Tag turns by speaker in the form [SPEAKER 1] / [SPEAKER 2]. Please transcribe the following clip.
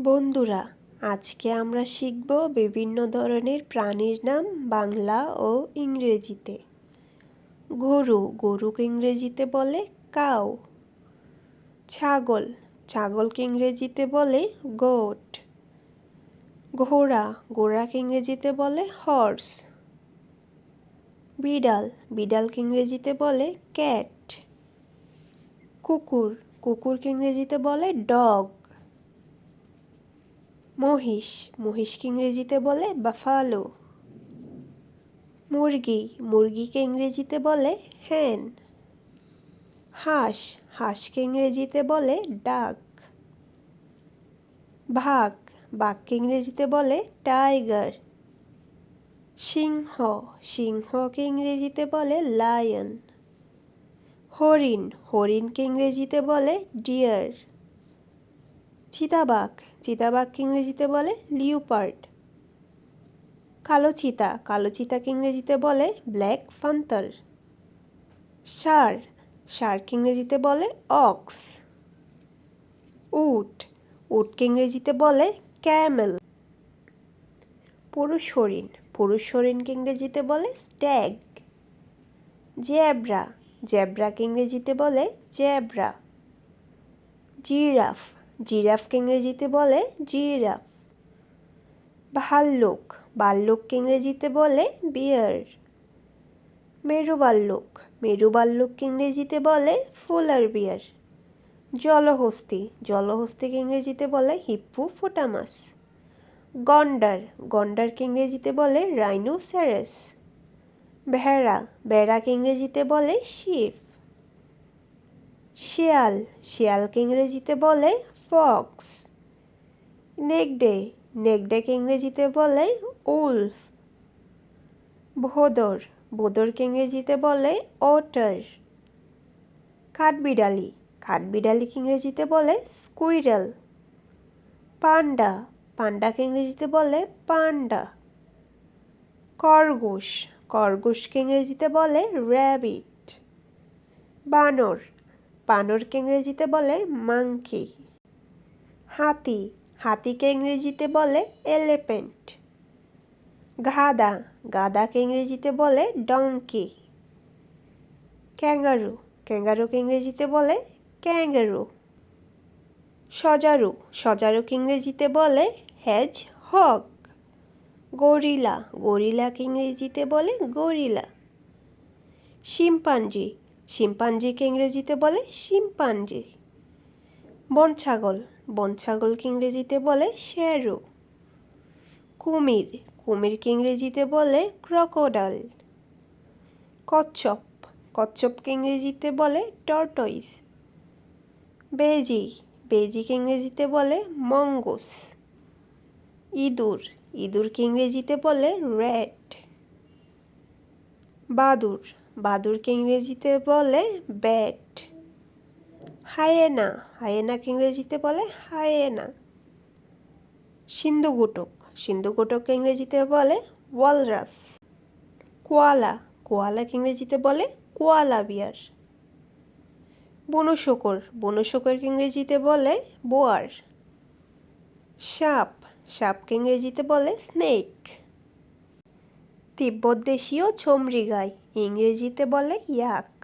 [SPEAKER 1] বন্ধুরা, আজকে আমরা শিখব বিভিন্ন ধরনের প্রাণীর নাম বাংলা ও ইংরেজিতে। গরু, গরুকে ইংরেজিতে বলে কাউ। ছাগল, ছাগলকে ইংরেজিতে বলে গোট। ঘোড়া, ঘোড়াকে ইংরেজিতে বলে হর্স। বিড়াল, বিড়ালকে ইংরেজিতে বলে ক্যাট। কুকুর, কুকুরকে ইংরেজিতে বলে ডগ। মহিষ, মহিষকে ইংরেজিতে বলে বাফালো। মুরগি, মুরগিকে ইংরেজিতে বলে হ্যান হাঁস, হাঁসকে ইংরেজিতে বলে ডাক। ভাগ বাঘকে ইংরেজিতে বলে টাইগার সিংহ, সিংহকে ইংরেজিতে বলে লায়ন হরিণ, হরিণকে ইংরেজিতে বলে ডিয়ার চিতাবাঘ। চিতাবাঘকে ইংরেজিতে বলে লিওপার্ড। কালো চিতা। কালো চিতাকে ইংরেজিতে বলে ব্ল্যাক ফান্তার ষাঁড় ষাঁড়কে ইংরেজিতে বলে অক্স। উট। উটকে ইংরেজিতে বলে ক্যামেল। পুরুষ হরিণ পুরুষ হরিণকে ইংরেজিতে বলে স্ট্যাগ। জেব্রা। জেব্রাকে ইংরেজিতে বলে জেব্রা। জিরাফ। জিরাফকে ইংরেজিতে বলে জিরাফ। ভাল্লুক, ভাল্লুককে ইংরেজিতে বলে বিয়ার। মেরু ভাল্লুক মেরু ভাল্লুককে ইংরেজিতে বলে ফুলার বিয়ার। জলহস্তি, জলহস্তিকে ইংরেজিতে বলে হিপ্পু ফোটামাস গন্ডার, গন্ডারকে ইংরেজিতে বলে রাইনোসেরাস। ভেড়া, ভেড়াকে ইংরেজিতে বলে শিফ শিয়াল, শিয়ালকে ইংরেজিতে বলে ফক্স। নেকডে নেকডেকে ইংরেজিতে বলে উলফ। ভোদর, ভোদরকে ইংরেজিতে বলে ওটার। কাঠবিড়ালি, কাঠবিড়ালিকে ইংরেজিতে বলে স্কুইরেল। পান্ডা, পান্ডাকে ইংরেজিতে বলে পান্ডা। খরগোশ, খরগোশকে ইংরেজিতে বলে র্যাবিট। বানর, বানরকে ইংরেজিতে বলে মাংকি। হাতি। হাতিকে ইংরেজিতে বলে এলিফ্যান্ট। গাধা গাধাকে ইংরেজিতে বলে ডঙ্কি ক্যাঙ্গারু। ক্যাঙ্গারুকে ইংরেজিতে বলে ক্যাঙ্গারু। সজারু। সজারুকে ইংরেজিতে বলে হেজ হক গরিলা। গরিলাকে ইংরেজিতে বলে গরিলা। শিম্পাঞ্জি। শিম্পাঞ্জিকে ইংরেজিতে বলে শিম্পাঞ্জি। বন ছাগল বন ছাগলকে ইংরেজিতে বলে শেরু কুমির। কুমিরকে ইংরেজিতে বলে ক্রকোডাল কচ্ছপ। কচ্ছপকে ইংরেজিতে বলে টর্টয়েস বেজি। বেজিকে ইংরেজিতে বলে মঙ্গুস। ইঁদুর। ইঁদুরকে ইংরেজিতে বলে র্যাট। বাদুর। বাদুরকে ইংরেজিতে বলে ব্যাট। হায়েনা, হায়েনাকে ইংরেজিতে বলে হায়েনা। সিন্ধুগুটক সিন্ধুগুটককে ইংরেজিতে বলে ওয়ালরাস। কোয়ালা, কোয়ালাকে ইংরেজিতে বলে কোয়ালা বিয়ার। বনশকর বনশকরকে ইংরেজিতে বলে বোয়ার। সাপ, সাপকে ইংরেজিতে বলে স্নেক। তিব্বত দেশীয় চমড়ি গাই ইংরেজিতে বলে ইয়াক।